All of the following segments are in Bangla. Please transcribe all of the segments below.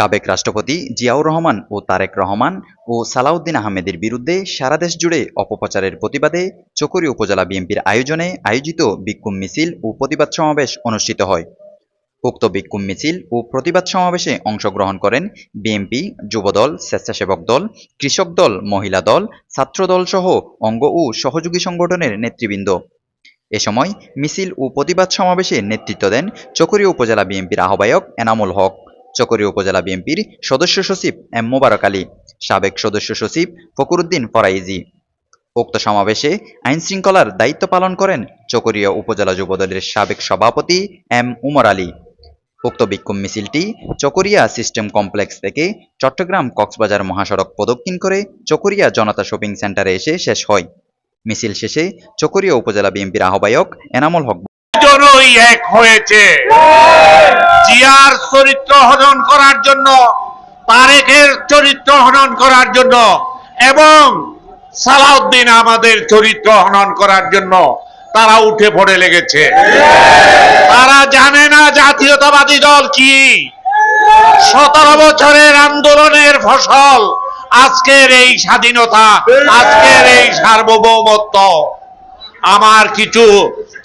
সাবেক রাষ্ট্রপতি জিয়াউর রহমান ও তারেক রহমান ও সালাউদ্দিন আহমেদের বিরুদ্ধে সারা দেশ জুড়ে অপপ্রচারের প্রতিবাদে চকরি উপজেলা বিএনপির আয়োজনে আয়োজিত বিক্ষোভ মিছিল ও প্রতিবাদ সমাবেশ অনুষ্ঠিত হয়। উক্ত বিক্ষোভ মিছিল ও প্রতিবাদ সমাবেশে অংশগ্রহণ করেন বিএনপি, যুবদল, স্বেচ্ছাসেবক দল, কৃষক দল, মহিলা দল ছাত্রদল সহ অঙ্গ ও সহযোগী সংগঠনের নেতৃবৃন্দ। এ সময় মিছিল ও প্রতিবাদ সমাবেশে নেতৃত্ব দেন চকরিয়া উপজেলা বিএনপির আহ্বায়ক এনামুল হক। চকরিয়া উপজেলা বিএনপির সদস্য সচিব এম মোবারক আলী, সাবেক সদস্য সচিব ফকরুদ্দিন ফরাইজি। উক্ত সমাবেশে আইন শৃঙ্খলার দায়িত্ব পালন করেন চকরিয়া উপজেলা যুবদলের সাবেক সভাপতি এম উমর আলী। উক্ত বিক্ষোভ মিছিলটি চকরিয়া সিস্টেম কমপ্লেক্স থেকে চট্টগ্রাম কক্সবাজার মহাসড়ক প্রদক্ষিণ করে চকরিয়া জনতা শপিং সেন্টারে এসে শেষ হয়। মিছিল শেষে চকরিয়া উপজেলা বিএনপির আহ্বায়ক এনামুল হক এক হয়েছে। চরিত্র হনন করার জন্য তারেকের চরিত্র হনন করার জন্য এবং সালাউদ্দিন আমাদের চরিত্র হনন করার জন্য তারা উঠে পড়ে লেগেছে। তারা জানে না জাতীয়তাবাদী দল কি। সতেরো বছরের আন্দোলনের ফসল, আজকের এই স্বাধীনতা, আজকের এই সার্বভৌমত্ব। আমার কিছু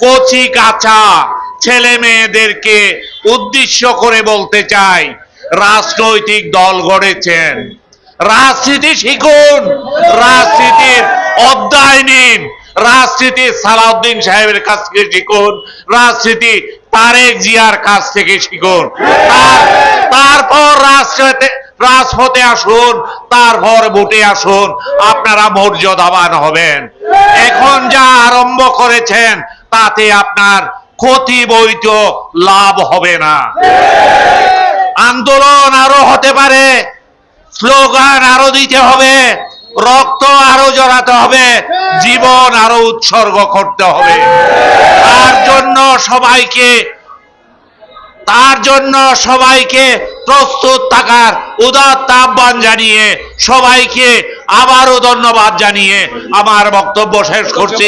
কচি কাঁচা ছেলে মেয়েদেরকে উদ্দেশ্য করে বলতে চাই, রাজনৈতিক দল গড়েছেন। রাজনীতি শিখুন, রাজনীতির অধ্যায় নিন, রাজনীতি সালাউদ্দিন সাহেবের কাছ থেকে শিখুন, রাজনীতি তারেক জিয়ার কাছ থেকে শিখুন। তারপর রাজনীতি রাজপথে আসুন, তারপর ভোটে আসুন, আপনারা মর্যাদাবান হবেন। এখন যা আরম্ভ করেছেন, তাতে আপনার ক্ষতি বৈধ লাভ হবে না। আন্দোলন আরও হতে পারে, স্লোগান আরও দিতে হবে, রক্ত আরও জড়াতে হবে, জীবন আরও উৎসর্গ করতে হবে। তার জন্য সবাইকে, তার জন্য সবাইকে প্রস্তুত থাকার উদাত্ত আহ্বান জানিয়ে সবাইকে আবারও ধন্যবাদ জানিয়ে আমার বক্তব্য শেষ করছি।